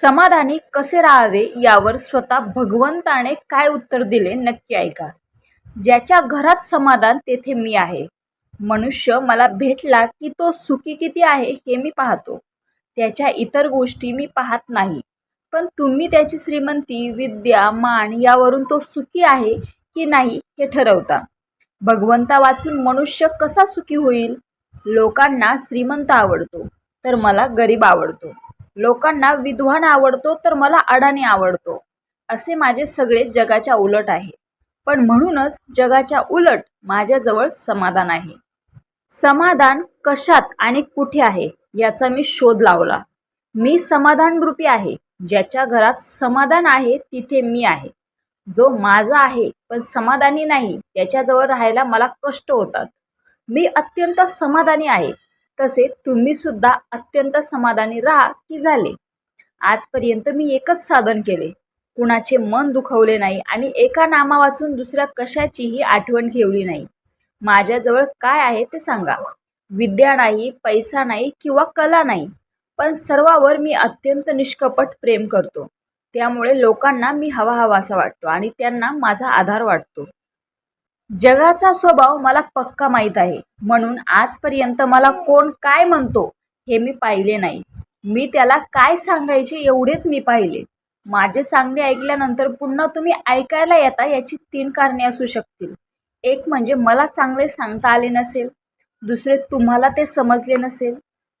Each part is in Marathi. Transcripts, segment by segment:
समाधानी कसे राहावे यावर स्वतः भगवंताने काय उत्तर दिले नक्की ऐका. ज्याच्या घरात समाधान तेथे मी आहे. मनुष्य मला भेटला की तो सुखी किती आहे हे मी पाहतो. त्याच्या इतर गोष्टी मी पाहत नाही. पण तुम्ही त्याची श्रीमंती विद्या मान यावरून तो सुखी आहे की नाही हे ठरवता. भगवंता वाचून मनुष्य कसा सुखी होईल? लोकांना श्रीमंत आवडतो तर मला गरीब आवडतो. लोकांना विद्वान आवडतो तर मला अडाणी आवडतो असे माझे सगळे जगाच्या उलट आहे. पण म्हणूनच जगाच्या उलट माझ्याजवळ समाधान आहे. समाधान कशात आणि कुठे आहे याचा मी शोध लावला. मी समाधानरूपी आहे ज्याच्या घरात समाधान आहे तिथे मी आहे. जो माझा आहे पण समाधानी नाही त्याच्याजवळ राहायला मला कष्ट होतात. मी अत्यंत समाधानी आहे तसे तुम्ही सुद्धा अत्यंत समाधानी राहा की झाले. आजपर्यंत मी एकच साधन केले. कुणाचे मन दुखवले नाही आणि एका नामा वाचून दुसऱ्या कशाचीही आठवण ठेवली नाही. माझ्याजवळ काय आहे ते सांगा. विद्या नाही पैसा नाही किंवा कला नाही पण सर्वावर मी अत्यंत निष्कपट प्रेम करतो. त्यामुळे लोकांना मी हवा हवासा वाटतो आणि त्यांना माझा आधार वाटतो. जगाचा स्वभाव मला पक्का माहीत आहे. म्हणून आजपर्यंत मला कोण काय म्हणतो हे मी पाहिले नाही. मी त्याला काय सांगायचे एवढेच मी पाहिले. माझे सांगणे ऐकल्यानंतर पुन्हा तुम्ही ऐकायला येता याची तीन कारणे असू शकतील. एक म्हणजे मला चांगले सांगता आले नसेल. दुसरे तुम्हाला ते समजले नसेल.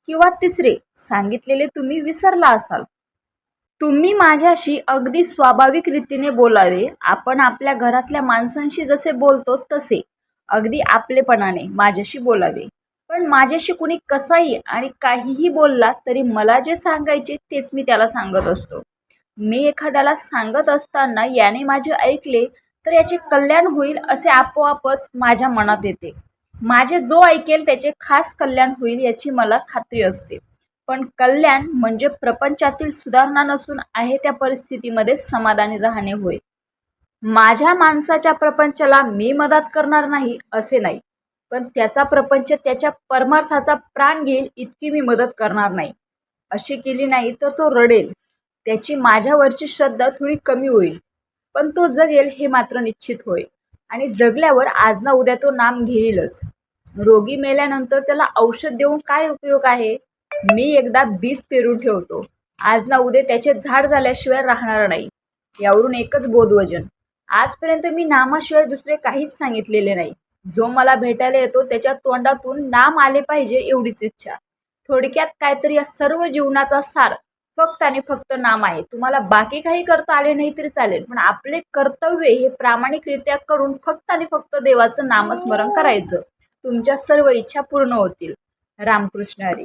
किंवा तिसरे सांगितलेले तुम्ही विसरला असाल. तुम्ही माझ्याशी अगदी स्वाभाविक रीतीने बोलावे. आपण आपल्या घरातल्या माणसांशी जसे बोलतो तसे. अगदी आपलेपणाने माझ्याशी बोलावे. पण माझ्याशी कुणी कसाही आणि काहीही बोलला तरी मला जे सांगायचे तेच मी त्याला सांगत असतो. मी एखाद्याला सांगत असताना याने माझे ऐकले तर याचे कल्याण होईल असे आपोआपच माझ्या मनात येते. माझे जो ऐकेल त्याचे खास कल्याण होईल याची मला खात्री असते. पण कल्याण म्हणजे प्रपंचातील सुधारणा नसून आहे त्या परिस्थितीमध्ये समाधानी राहणे होय. माझ्या माणसाच्या प्रपंचाला मी मदत करणार नाही असे नाही. पण त्याचा प्रपंच त्याच्या परमार्थाचा प्राण घेईल इतकी मी मदत करणार नाही. अशी केली नाही तर तो रडेल. त्याची माझ्यावरची श्रद्धा थोडी कमी होईल. पण तो जगेल हे मात्र निश्चित होय. आणि जगल्यावर आज ना उद्या तो नाम घेईलच. रोगी मेल्यानंतर त्याला औषध देऊन काय उपयोग आहे? मी एकदा बीज पेरून ठेवतो. आज ना उद्या त्याचे झाड झाल्याशिवाय राहणार नाही. यावरून एकच बोधवजन. आजपर्यंत मी नामाशिवाय दुसरे काहीच सांगितलेले नाही. जो मला भेटायला येतो त्याच्या तोंडातून नाम आले पाहिजे एवढीच इच्छा. थोडक्यात काहीतरी या सर्व जीवनाचा सार फक्त आणि फक्त नाम आहे. तुम्हाला बाकी काही करता आले नाही तरी चालेल पण आपले कर्तव्य हे प्रामाणिकरित्या करून फक्त आणि फक्त देवाचं नामस्मरण करायचं. तुमच्या सर्व इच्छा पूर्ण होतील. रामकृष्ण हरी.